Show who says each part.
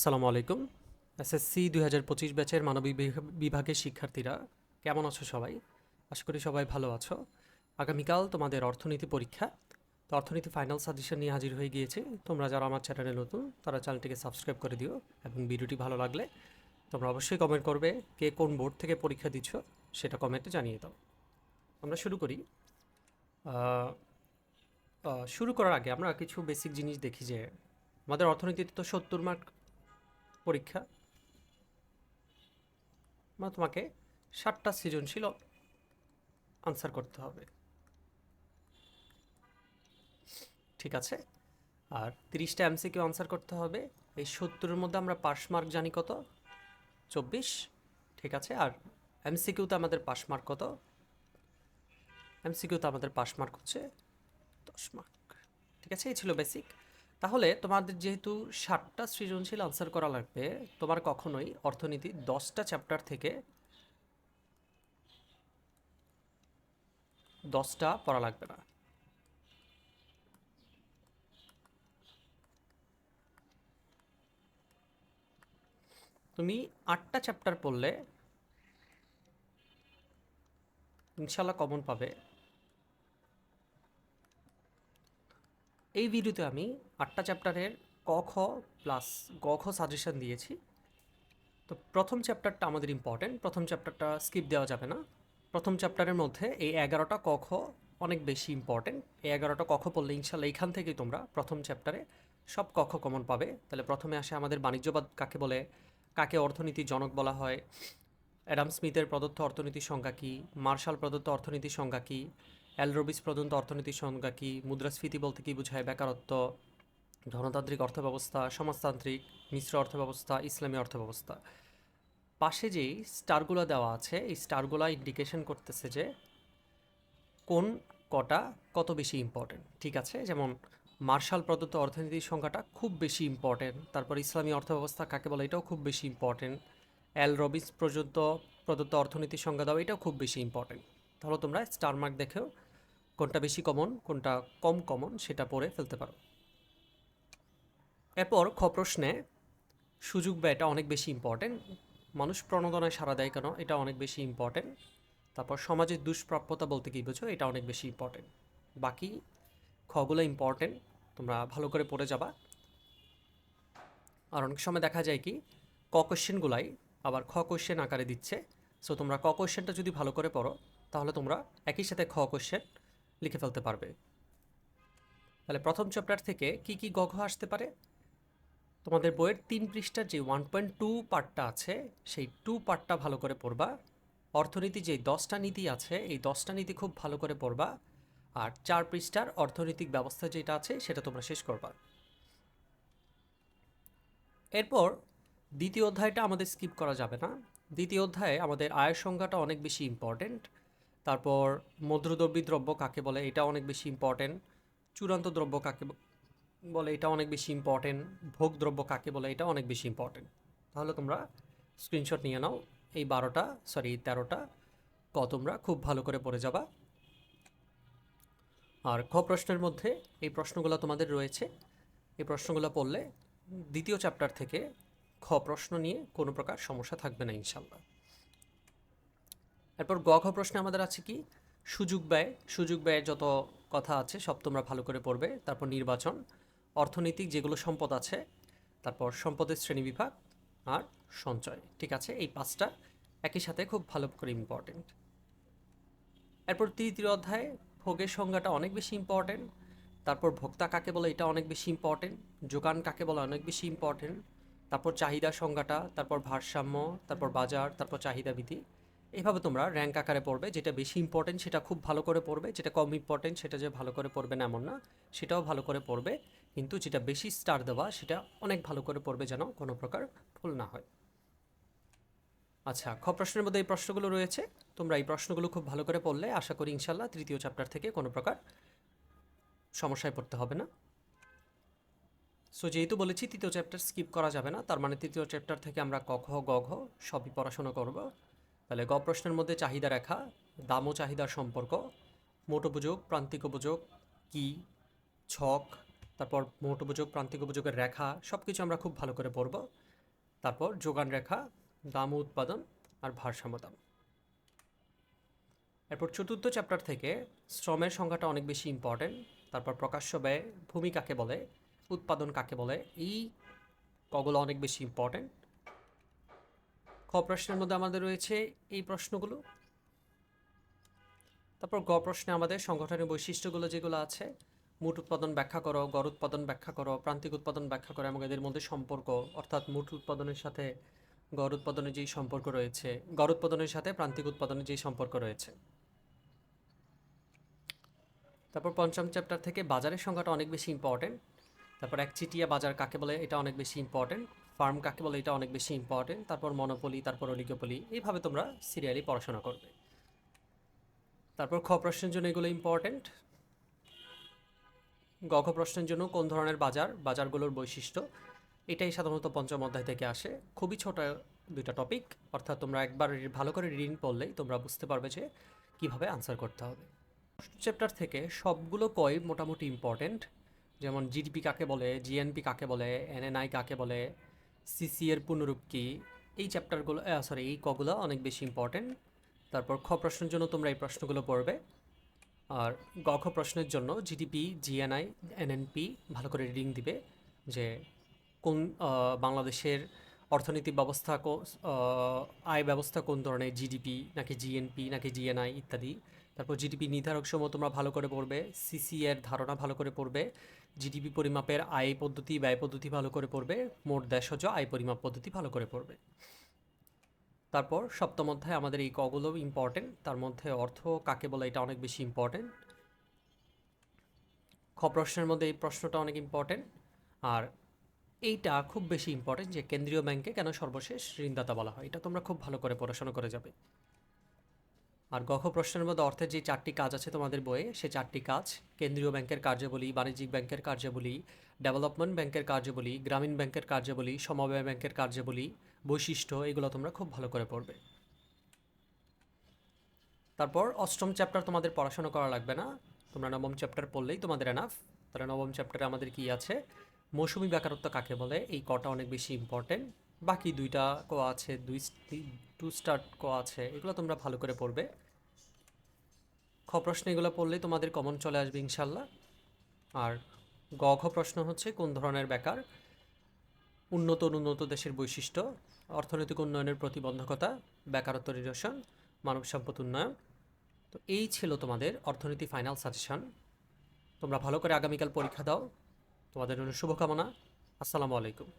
Speaker 1: আসসালামু আলাইকুম। এসএসসি দুই হাজার পঁচিশ ব্যাচের মানবিক বিভাগের শিক্ষার্থীরা, কেমন আছো সবাই? আশা করি সবাই ভালো আছো। আগামীকাল তোমাদের অর্থনীতি পরীক্ষা। তো অর্থনীতি ফাইনাল সাজেশন নিয়ে হাজির হয়ে গিয়েছে। তোমরা যারা আমার চ্যানেলে নতুন, তারা চ্যানেলটিকে সাবস্ক্রাইব করে দিও এবং ভিডিওটি ভালো লাগলে তোমরা অবশ্যই কমেন্ট করবে কে কোন বোর্ড থেকে পরীক্ষা দিচ্ছ, সেটা কমেন্টে জানিয়ে দাও। আমরা শুরু করি। শুরু করার আগে আমরা কিছু বেসিক জিনিস দেখি যে, আমাদের অর্থনীতিতে তো সত্তর মার্ক পরীক্ষা। বা তোমাকে ষাটটা সৃজনশীল আনসার করতে হবে। ঠিক আছে? আর তিরিশটা এমসিকিউ আনসার করতে হবে। এই সত্তরের মধ্যে আমরা পাস মার্ক জানি কত? চব্বিশ। ঠিক আছে? আর এমসিকিউতে আমাদের পাস মার্ক কত? এমসিকিউতে আমাদের পাস মার্ক হচ্ছে দশ মার্ক ঠিক আছে? এই ছিল বেসিক তাহলে তোমাদের যেহেতু ষাটটা সৃজনশীল আনসার করা লাগবে, তোমার কখনোই অর্থনীতি দশটা চ্যাপ্টার থেকে দশটা পড়া লাগবে না। তুমি আটটা চ্যাপ্টার পড়লে ইনশাল্লাহ কমন পাবে। এই ভিডিওতে আমি আটটা চ্যাপ্টারের ক, খ প্লাস গ, খ সাজেশন দিয়েছি। তো প্রথম চ্যাপ্টারটা আমাদের ইম্পর্টেন্ট প্রথম চ্যাপ্টারটা স্কিপ দেওয়া যাবে না। প্রথম চ্যাপ্টারের মধ্যে এই এগারোটা ক, খ অনেক বেশি ইম্পর্টেন্ট এই এগারোটা ক, খ পড়লে ইনশাল্লাহ এইখান থেকেই তোমরা প্রথম চ্যাপ্টারে সব ক, খ কমন পাবে। তাহলে প্রথমে আসে আমাদের বাণিজ্যবাদ কাকে বলে, কাকে অর্থনীতির জনক বলা হয়, অ্যাডাম স্মিথের প্রদত্ত অর্থনীতির সংজ্ঞা কী, মার্শাল প্রদত্ত অর্থনীতির সংজ্ঞা কী এল রবিস প্রদত্ত অর্থনীতির সংজ্ঞা কী, মুদ্রাস্ফীতি বলতে কী বোঝায়, বেকারত্ব ধনতান্ত্রিক অর্থব্যবস্থা, সমাজতান্ত্রিক, মিশ্র অর্থব্যবস্থা, ইসলামী অর্থব্যবস্থা। পাশে যেই স্টারগুলো দেওয়া আছে, এই স্টারগুলো ইন্ডিকেশন করতেছে যে কোন কটা কত বেশি ইম্পর্টেন্ট ঠিক আছে? যেমন মার্শাল প্রদত্ত অর্থনীতির সংখ্যাটা খুব বেশি ইম্পর্টেন্ট তারপর ইসলামী অর্থব্যবস্থা কাকে বলে, এটাও খুব বেশি ইম্পর্টেন্ট এল রবিস পর্যন্ত প্রদত্ত অর্থনীতির সংজ্ঞা দাও এটাও খুব বেশি ইম্পর্টেন্ট তাহলে তোমরা স্টার মার্ক দেখেও কোনটা বেশি কমন কোনটা কম কমন সেটা পড়ে ফেলতে পারো। এরপর খ প্রশ্নে সুযোগ ব্যয়টা অনেক বেশি ইম্পর্টেন্ট মানুষ প্রণোদনায় সাড়া দেয় কেন? এটা অনেক বেশি ইম্পর্টেন্ট তারপর সমাজের দুষ্প্রাপ্যতা বলতে কী বোঝো? এটা অনেক বেশি ইম্পর্টেন্ট বাকি খগুলো ইম্পর্টেন্ট তোমরা ভালো করে পড়ে যাবা। আর অনেক সময় দেখা যায় কি, ক কোশ্চেনগুলাই আবার খ কোশ্চেন আকারে দিচ্ছে। সো তোমরা ক কোশ্চেনটা যদি ভালো করে পড়ো, তাহলে তোমরা একই সাথে খ কোশ্চেন লিখে ফেলতে পারবে। তাহলে প্রথম চ্যাপ্টার থেকে কি কি গঘ আসতে পারে? তোমাদের বইয়ের তিন পৃষ্ঠার যে ওয়ান পয়েন্ট টু পার্টটা আছে, সেই টু পার্টটা ভালো করে পড়বা। অর্থনীতি যে দশটা নীতি আছে, এই দশটা নীতি খুব ভালো করে পড়বা। আর চার পৃষ্ঠার অর্থনৈতিক ব্যবস্থা যেটা আছে, সেটা তোমরা শেষ করবা। এরপর দ্বিতীয় অধ্যায়টা আমাদের স্কিপ করা যাবে না। দ্বিতীয় অধ্যায়ে আমাদের আয়ের সংজ্ঞাটা অনেক বেশি ইম্পর্টেন্ট তারপর মধ্যদ্রব্যী দ্রব্য কাকে বলে, এটা অনেক বেশি ইম্পর্টেন্ট চূড়ান্ত দ্রব্য কাকে বলে এটা অনেক বেশি ইম্পর্টেন্ট ভোগ দ্রব্য কাকে বলে এটা অনেক বেশি ইম্পর্টেন্ট তাহলে তোমরা স্ক্রিনশট নিয়ে নাও, এই বারোটা সরি তেরোটা, ক তোমরা খুব ভালো করে পড়ে যাবা। আর খ প্রশ্নের মধ্যে এই প্রশ্নগুলো তোমাদের রয়েছে। এই প্রশ্নগুলো পড়লে দ্বিতীয় চ্যাপ্টার থেকে খ প্রশ্ন নিয়ে কোনো প্রকার সমস্যা থাকবে না ইনশাল্লাহ এরপর গ, খ প্রশ্নে আমাদের আছে কি? সুযোগ ব্যয়, সুযোগ ব্যয়ের যত কথা আছে সব তোমরা ভালো করে পড়বে। তারপর নির্বাচন অর্থনৈতিক যেগুলো সম্পদ আছে, তারপর সম্পদের শ্রেণীবিভাগ আর সঞ্চয়। ঠিক আছে, এই পাঁচটা একই সাথে খুব ভালো করে ইম্পর্টেন্ট এরপর তৃতীয় অধ্যায়ে, ভোগের সংজ্ঞাটা অনেক বেশি ইম্পর্টেন্ট তারপর ভোক্তা কাকে বলে এটা অনেক বেশি ইম্পর্টেন্ট যোগান কাকে বলে অনেক বেশি ইম্পর্টেন্ট তারপর চাহিদা সংজ্ঞাটা, তারপর ভারসাম্য, তারপর বাজার, তারপর চাহিদা বিধি এইভাবে তোমরা র্যাঙ্ক আকারে পড়বে, যেটা বেশি ইম্পর্টেন্ট সেটা খুব ভালো করে পড়বে, যেটা কম ইম্পর্টেন্ট সেটা যে ভালো করে পড়বে না, এমন না, সেটাও ভালো করে পড়বে। কিন্তু যেটা বেশি স্টার দেওয়া, সেটা অনেক ভালো করে পড়বে যেন কোনো প্রকার ভুল না হয়। আচ্ছা খ প্রশ্নের মধ্যে এই প্রশ্নগুলো রয়েছে। তোমরা এই প্রশ্নগুলো খুব ভালো করে পড়লে আশা করি ইনশাল্লাহ তৃতীয় চ্যাপ্টার থেকে কোনো প্রকার সমস্যায় পড়তে হবে না। সো যেহেতু বলেছি তৃতীয় চ্যাপ্টার স্কিপ করা যাবে না, তার মানে তৃতীয় চ্যাপ্টার থেকে আমরা ক, খ, গ, ঘ সবই পড়াশোনা করব। তাহলে গ প্রশ্নের মধ্যে চাহিদা রেখা, দাম ও চাহিদার সম্পর্ক, মোট উপযোগ, প্রান্তিক উপযোগ, কি, ছক তারপর মোট উপযোগ, প্রান্তিক উপযোগের রেখা সব কিছু আমরা খুব ভালো করে পড়ব। তারপর যোগান রেখা, দাম উৎপাদন আর ভারসাম্য দাম। এরপর চতুর্থ চ্যাপ্টার থেকে শ্রমের সংখ্যাটা অনেক বেশি ইম্পর্টেন্ট তারপর প্রকাশ্য ব্যয়, ভূমি কাকে বলে, উৎপাদন কাকে বলে, এই কগুলো অনেক বেশি ইম্পর্টেন্ট খ প্রশ্নের মধ্যে আমাদের রয়েছে এই প্রশ্নগুলো। তারপর গ প্রশ্নে আমাদের সংগঠনের বৈশিষ্ট্যগুলো যেগুলো আছে মোট উৎপাদন ব্যাখ্যা করো, গড় উৎপাদন ব্যাখ্যা করো, প্রান্তিক উৎপাদন ব্যাখ্যা করো, এবং এদের মধ্যে সম্পর্ক, অর্থাৎ মোট উৎপাদনের সাথে গড় উৎপাদনের যেই সম্পর্ক রয়েছে, গড় উৎপাদনের সাথে প্রান্তিক উৎপাদনের যেই সম্পর্ক রয়েছে। তারপর পঞ্চম চ্যাপ্টার থেকে বাজারের সংখ্যাটা অনেক বেশি ইম্পর্টেন্ট তারপর একচিটিয়া বাজার কাকে বলে, এটা অনেক বেশি ইম্পর্টেন্ট ফার্ম কাকে বলে, এটা অনেক বেশি ইম্পর্টেন্ট তারপর মনোপলি, তারপর অলিগোপলি, এইভাবে তোমরা সিরিয়ালি পড়াশোনা করবে। তারপর খ প্রশ্নের জন্য এগুলো ইম্পর্টেন্ট গ খ প্রশ্নের জন্য কোন ধরনের বাজার, বাজারগুলোর বৈশিষ্ট্য? এটাই সাধারণত পঞ্চম অধ্যায় থেকে আসে। খুবই ছোট দুইটা টপিক অর্থাৎ তোমরা একবার ভালো করে রিডিং পড়লেই তোমরা বুঝতে পারবে যে কীভাবে আনসার করতে হবে। চ্যাপ্টার থেকে সবগুলো কই মোটামুটি ইম্পর্টেন্ট যেমন জিডিপি কাকে বলে জিএনপি কাকে বলে এনএনআই কাকে বলে সিসি এর পুনরূপ কি? এই চ্যাপ্টারগুলো সরি এই কগুলো অনেক বেশি ইম্পর্টেন্ট তারপর খ প্রশ্নের জন্য তোমরা এই প্রশ্নগুলো পড়বে। আর গ খ প্রশ্নের জন্য জিডিপি জিএনআই এনএনপি ভালো করে রিডিং দিবে যে কোন বাংলাদেশের অর্থনৈতিক ব্যবস্থা আয় ব্যবস্থা কোন ধরনের? জিডিপি নাকি জিএনপি নাকি জিএনআই ইত্যাদি। তারপর জিডিপি নির্ধারক সমূহ তোমরা ভালো করে পড়বে। সিসি এর ধারণা ভালো করে পড়বে। জিডিপি পরিমাপের আয় পদ্ধতি, ব্যয় পদ্ধতি ভালো করে পড়বে। মোট দেশজ আয় পরিমাপ পদ্ধতি ভালো করে পড়বে। তারপর সপ্তম অধ্যায় আমাদের এই কগুলো ইম্পর্টেন্ট তার মধ্যে অর্থ কাকে বলে এটা অনেক বেশি ইম্পর্টেন্ট খ প্রশ্নের মধ্যে এই প্রশ্নটা অনেক ইম্পর্টেন্ট আর এইটা খুব বেশি ইম্পর্টেন্ট যে কেন্দ্রীয় ব্যাংকে কেন সর্বশেষ ঋণদাতা বলা হয়, এটা তোমরা খুব ভালো করে পড়াশোনা করে যাবে। আর গখ প্রশ্নের মধ্যে অর্থের যে চারটি কাজ আছে তোমাদের বইয়ে, সে চারটি কাজ, কেন্দ্রীয় ব্যাংকের কার্যাবলী, বাণিজ্যিক ব্যাংকের কার্যাবলী, ডেভেলপমেন্ট ব্যাংকের কার্যাবলী, গ্রামীণ ব্যাংকের কার্যাবলী, সমবায় ব্যাংকের কার্যাবলী, বৈশিষ্ট্য, এগুলো তোমরা খুব ভালো করে পড়বে। তারপর অষ্টম চ্যাপ্টার তোমাদের পড়াশোনা করা লাগবে না। তোমরা নবম চ্যাপ্টার পড়লেই তোমাদের এনাফ তাহলে নবম চ্যাপ্টারে আমাদের কি আছে? মৌসুমি বেকারত্ব কাকে বলে? এই কটা অনেক বেশি ইম্পর্টেন্ট বাকি দুইটা ক আছে, দুই টু স্টার ক আছে, এগুলো তোমরা ভালো করে পড়বে। খ প্রশ্ন এগুলো পড়লে তোমাদের কমন চলে আসবে ইনশাল্লাহ। আর গ, খ প্রশ্ন হচ্ছে কোন ধরনের বেকার? উন্নত অনুন্নত দেশের বৈশিষ্ট্য, অর্থনৈতিক উন্নয়নের প্রতিবন্ধকতা, বেকারত্ব নিরসন, মানব সম্পদ উন্নয়ন। তো এই ছিল তোমাদের অর্থনীতি ফাইনাল সাজেশন তোমরা ভালো করে আগামীকাল পরীক্ষা দাও। তোমাদের জন্য শুভকামনা। আসসালামু আলাইকুম।